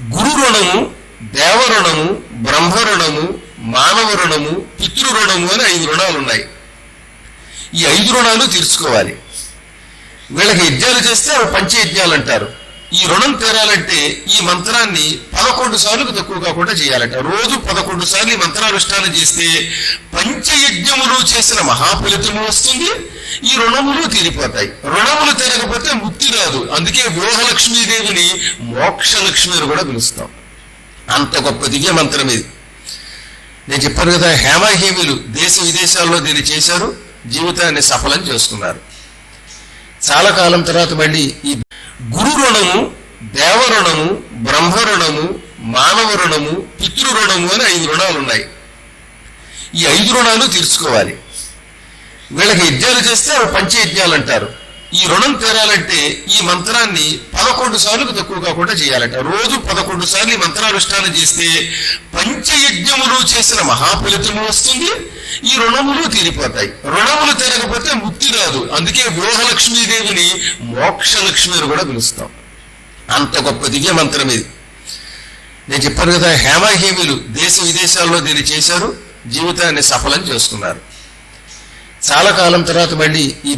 గురు రుణము దేవరుణము బ్రహ్మరుణము బ్రహ్మ రుణము మానవ రుణము పితృరుణము అని ఐదు రుణాలు ఉన్నాయి. ఈ ఐదు రుణాలు తీర్చుకోవాలి. వీళ్ళకి యజ్ఞాలు చేస్తే అవి పంచయజ్ఞాలు అంటారు. ఈ రుణం తీరాలంటే ఈ మంత్రాన్ని పదకొండు సార్లు తక్కువ కాకుండా చేయాలంట. రోజు పదకొండు సార్లు ఈ మంత్రానుష్ఠానం చేస్తే పంచయజ్ఞములు చేసిన మహాఫలితము వస్తుంది ఈ రుణములు తీరిపోతాయి. రుణములు తీరకపోతే అందుకే రాదు అందుకే వ్యూహలక్ష్మీదేవిని మోక్షలక్ష్మి అని కూడా పిలుస్తాం. అంత గొప్ప దివ్య మంత్రం ఇది. నేను చెప్పాను కదా హేమహేమిలు దేశ విదేశాల్లో దీన్ని చేశారు జీవితాన్ని సఫలం చేసుకున్నారు చాలా కాలం తర్వాత మళ్ళీ ఈ గురు రుణము దేవ రుణము బ్రహ్మ రుణము మానవ రుణము పితృ రుణము అని ఐదు రుణాలు ఉన్నాయి. ఈ ఐదు రుణాలు తీర్చుకోవాలి. వీళ్ళకి యజ్ఞాలు చేస్తే అవి పంచయజ్ఞాలు అంటారు. ఈ రుణం తీరాలంటే ఈ మంత్రాన్ని పదకొండు సార్లు తక్కువ కాకుండా చేయాలంట. రోజు పదకొండు సార్లు ఈ మంత్రానుష్ఠానం చేస్తే పంచయజ్ఞములు చేసిన మహాఫలితము వస్తుంది ఈ రుణములు తీరిపోతాయి. రుణములు తీరకపోతే ముక్తి రాదు. అందుకే వ్యూహలక్ష్మీదేవిని మోక్షలక్ష్మి అని కూడా పిలుస్తాం. అంత గొప్ప దివ్య మంత్రం ఇది. నేను చెప్పాను కదా హేమహేమిలు దేశ విదేశాల్లో దీన్ని చేశారు జీవితాన్ని సఫలం చేసుకున్నారు చాలా కాలం తర్వాత మళ్ళీ ఈ